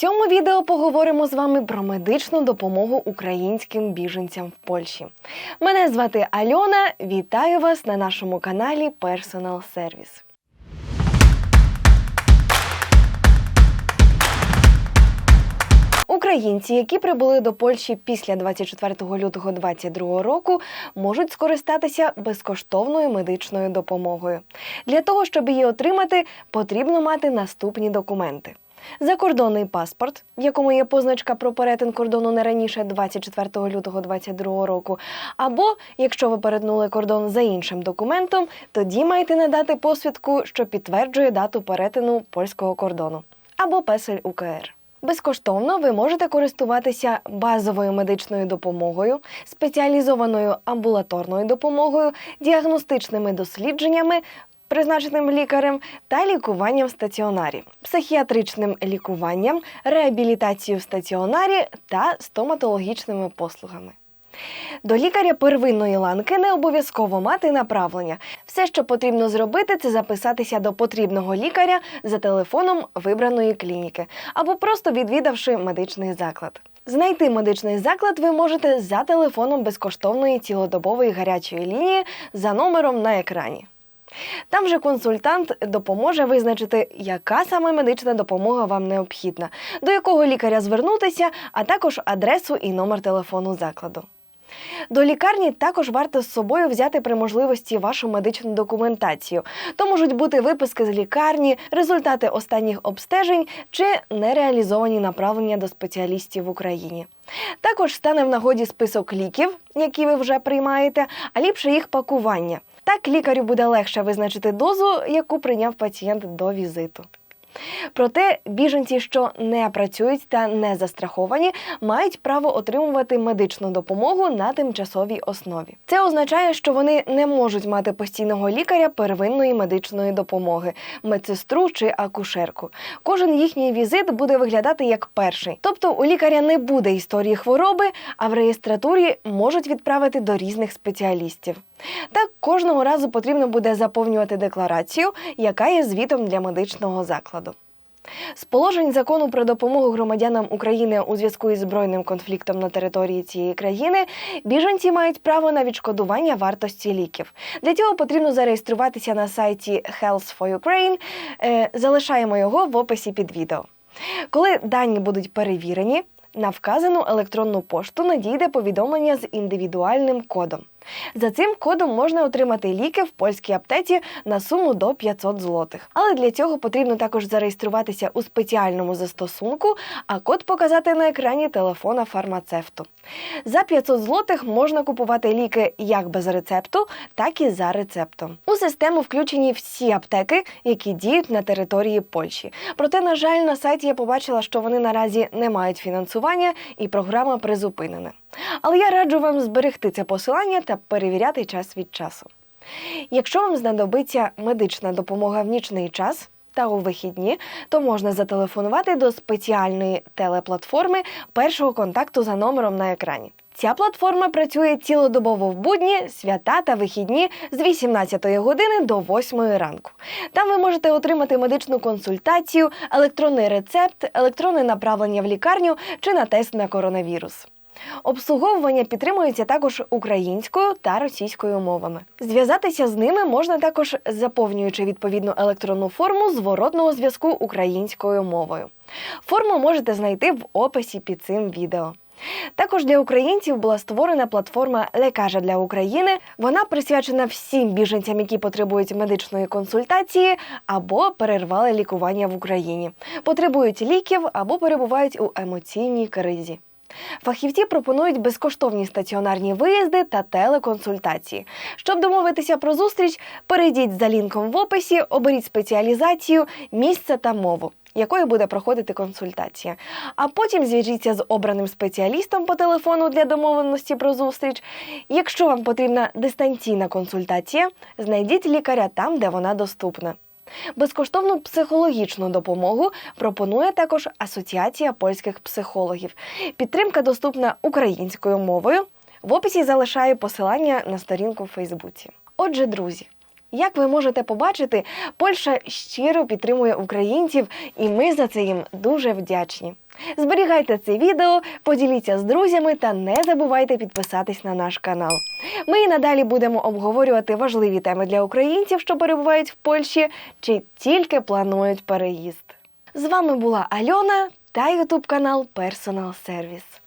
цьому відео поговоримо з вами про медичну допомогу українським біженцям в Польщі. Мене звати Альона. Вітаю вас на нашому каналі Personal Service. Українці, які прибули до Польщі після 24 лютого 2022 року, можуть скористатися безкоштовною медичною допомогою. Для того, щоб її отримати, потрібно мати наступні документи. Закордонний паспорт, в якому є позначка про перетин кордону не раніше 24 лютого 2022 року. Або, якщо ви перетнули кордон за іншим документом, тоді маєте надати посвідку, що підтверджує дату перетину польського кордону, або песель УКР. Безкоштовно ви можете користуватися базовою медичною допомогою, спеціалізованою амбулаторною допомогою, діагностичними дослідженнями, призначеним лікарем та лікуванням в стаціонарі, психіатричним лікуванням, реабілітацією в стаціонарі та стоматологічними послугами. До лікаря первинної ланки не обов'язково мати направлення. Все, що потрібно зробити, це записатися до потрібного лікаря за телефоном вибраної клініки або просто відвідавши медичний заклад. Знайти медичний заклад ви можете за телефоном безкоштовної цілодобової гарячої лінії за номером на екрані. Там же консультант допоможе визначити, яка саме медична допомога вам необхідна, до якого лікаря звернутися, а також адресу і номер телефону закладу. До лікарні також варто з собою взяти при можливості вашу медичну документацію. То можуть бути виписки з лікарні, результати останніх обстежень чи нереалізовані направлення до спеціалістів в Україні. Також стане в нагоді список ліків, які ви вже приймаєте, а ліпше їх пакування. Так лікарю буде легше визначити дозу, яку прийняв пацієнт до візиту. Проте біженці, що не працюють та не застраховані, мають право отримувати медичну допомогу на тимчасовій основі. Це означає, що вони не можуть мати постійного лікаря первинної медичної допомоги, медсестру чи акушерку. Кожен їхній візит буде виглядати як перший. Тобто у лікаря не буде історії хвороби, а в реєстратурі можуть відправити до різних спеціалістів. Так кожного разу потрібно буде заповнювати декларацію, яка є звітом для медичного закладу. З положень закону про допомогу громадянам України у зв'язку із збройним конфліктом на території цієї країни біженці мають право на відшкодування вартості ліків. Для цього потрібно зареєструватися на сайті Health for Ukraine. Е, Залишаємо його в описі під відео. Коли дані будуть перевірені, на вказану електронну пошту надійде повідомлення з індивідуальним кодом. За цим кодом можна отримати ліки в польській аптеці на суму до 500 злотих. Але для цього потрібно також зареєструватися у спеціальному застосунку, а код показати на екрані телефона фармацевту. За 500 злотих можна купувати ліки як без рецепту, так і за рецептом. У систему включені всі аптеки, які діють на території Польщі. Проте, на жаль, на сайті я побачила, що вони наразі не мають фінансування і програма призупинена. Але я раджу вам зберегти це посилання та перевіряти час від часу. Якщо вам знадобиться медична допомога в нічний час та у вихідні, то можна зателефонувати до спеціальної телеплатформи першого контакту за номером на екрані. Ця платформа працює цілодобово в будні, свята та вихідні з 18 години до 8 ранку. Там ви можете отримати медичну консультацію, електронний рецепт, електронне направлення в лікарню чи на тест на коронавірус. Обслуговування підтримується також українською та російською мовами. Зв'язатися з ними можна також заповнюючи відповідну електронну форму зворотного зв'язку українською мовою. Форму можете знайти в описі під цим відео. Також для українців була створена платформа Лекажа для України. Вона присвячена всім біженцям, які потребують медичної консультації або перервали лікування в Україні, потребують ліків або перебувають у емоційній кризі. Фахівці пропонують безкоштовні стаціонарні виїзди та телеконсультації. Щоб домовитися про зустріч, перейдіть за лінком в описі, оберіть спеціалізацію, місце та мову. Якою буде проходити консультація, а потім зв'яжіться з обраним спеціалістом по телефону для домовленості про зустріч. Якщо вам потрібна дистанційна консультація, знайдіть лікаря там, де вона доступна. Безкоштовну психологічну допомогу пропонує також Асоціація польських психологів. Підтримка доступна українською мовою. В описі залишаю посилання на сторінку в Фейсбуці. Отже, друзі. Як ви можете побачити, Польща щиро підтримує українців, і ми за це їм дуже вдячні. Зберігайте це відео, поділіться з друзями та не забувайте підписатись на наш канал. Ми і надалі будемо обговорювати важливі теми для українців, що перебувають в Польщі, чи тільки планують переїзд. З вами була Альона та ютуб канал Personal Service.